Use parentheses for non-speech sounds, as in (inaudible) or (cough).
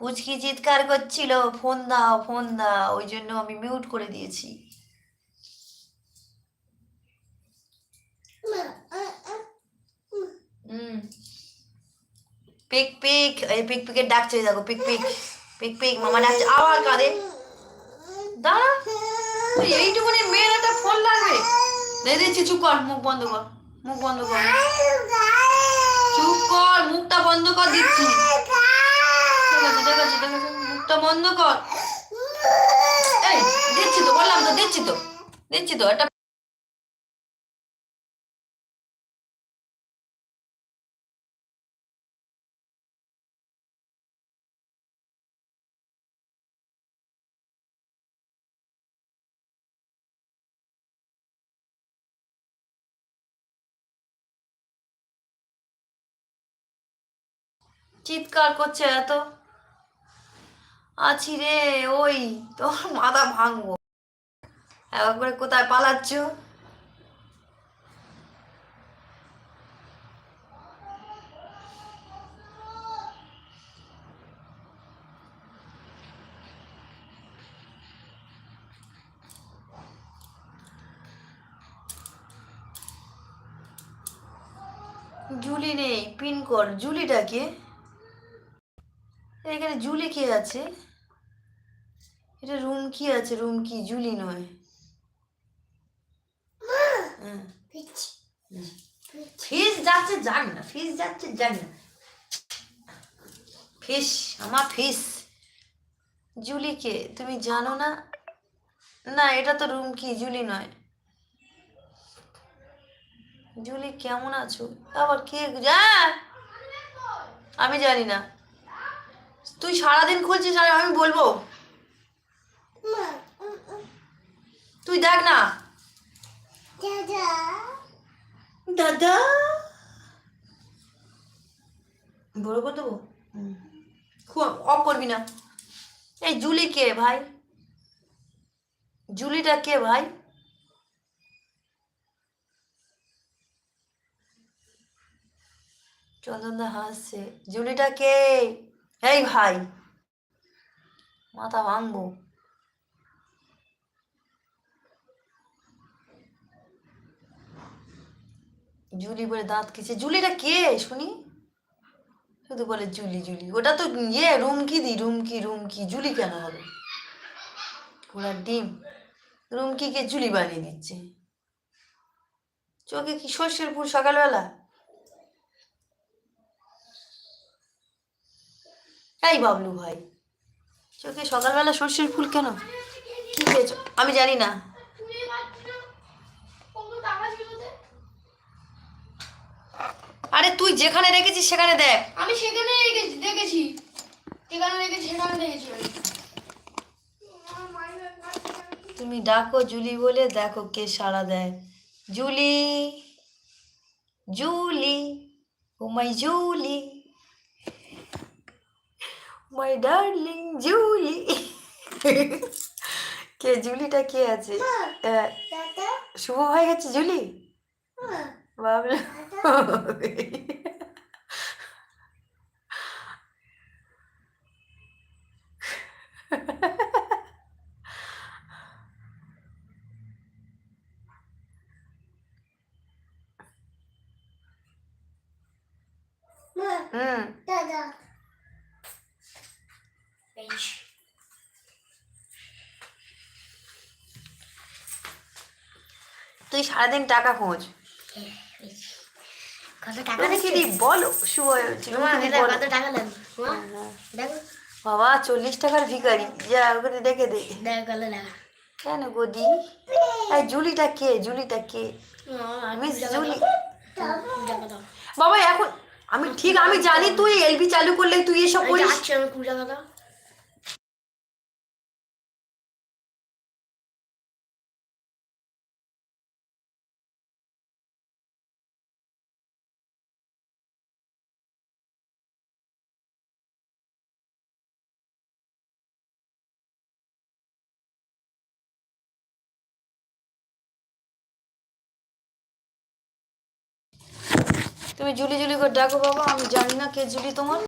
পুচকি চিৎকার করছিল, ফোন দাও ফোন দাও। ওই জন্য আমি মিউট করে দিয়েছি। পিক পিক, এই পিক পিকের ডাকছে, দেখো, পিক পিক পিক পিক, মামা ডাকছে আবার কাঁদে। দাঁড়া, ওই এইটুকুনি মেয়ের ফোন লাগবে। দিয়ে দিচ্ছি, চুপ কর, মুখ বন্ধ কর, মুখ বন্ধ কর চুপ কর মুখটা বন্ধ কর দিচ্ছি ঠিক আছে ঠিক আছে ঠিক আছে মুখটা বন্ধ কর। দিচ্ছি তো, বললাম তো, দিচ্ছি তো দিচ্ছি তো, একটা চিৎকার করছে এত। আছি রে, ওই তোর মাথা ভাঙবো। একবার করে কোথায় পালাচ্ছ? জুলি নেই, পিন কর। জুলিটা কে? এখানে জুলি কে আছে? এটা রুম কি আছে? রুম কি? জুলি নয়। হ্যাঁ। ফিস যাচ্ছে যাক না। ফিস যাচ্ছে যাক না। ফিস আমার ফিস। জুলিকে তুমি জানো না? না এটা তো রুম কি? জুলি নয়। জুলি কেমন আছো? আবার কে? যা! আমি জানি না। তুই সারাদিন খুলছিস, আর আমি বলব। তুই দেখ না। দাদা। বড় করে দেবো? অফ করবি না। এই জুলি কে ভাই? জুলিটা কে ভাই? চন্দনদা হাসছে। জুলিটা কে? এই ভাই, মাথা ভাঙবো। জুলি বলে দাঁত কিছে। জুলিটা কে? শুনি। শুধু বলে জুলি জুলি। ওটা তো ইয়ে রুমকি দি, রুমকি রুমকি। জুলি কেন হবে? ঘোড়ার ডিম। রুমকিকে জুলি বানিয়ে দিচ্ছে। চোখে কি সর্ষের ফুল সকালবেলা? এই বাবলু ভাই চোখে সকালবেলা সর্ষের ফুল কেন? কি খেয়েছো? আমি জানি না। আরে তুই যেখানে রেখেছিস সেখানে দেখ। আমি সেখানে রেখেছি দেখেছি। যেখানে রেখেছি সেখানে দেখেছি তুমি ডাকো জুলি বলে দেখো কে সাড়া দেয়। Julie Julie oh my Julie. My darling Julie কে জুলিটা কে আছে? শুভ হয়ে গেছে জুলি? বাবলু। (laughs) হুম। তুই সারাদিন টাকা খোঁজ। বলো শুভ বাবা চল্লিশ টাকার ভিখারি। যা ওখানে দেখে দে। কেন গদি এই জুলিটা কে? জুলিটা কে? Miss Julie. বাবা এখন আমি ঠিক আমি জানি তুই এলবি চালু করলে তুই এসব করিস। তুমি জুলি জুলি করে ডাকো বাবা আমি জানি না কে জুলি তোমার।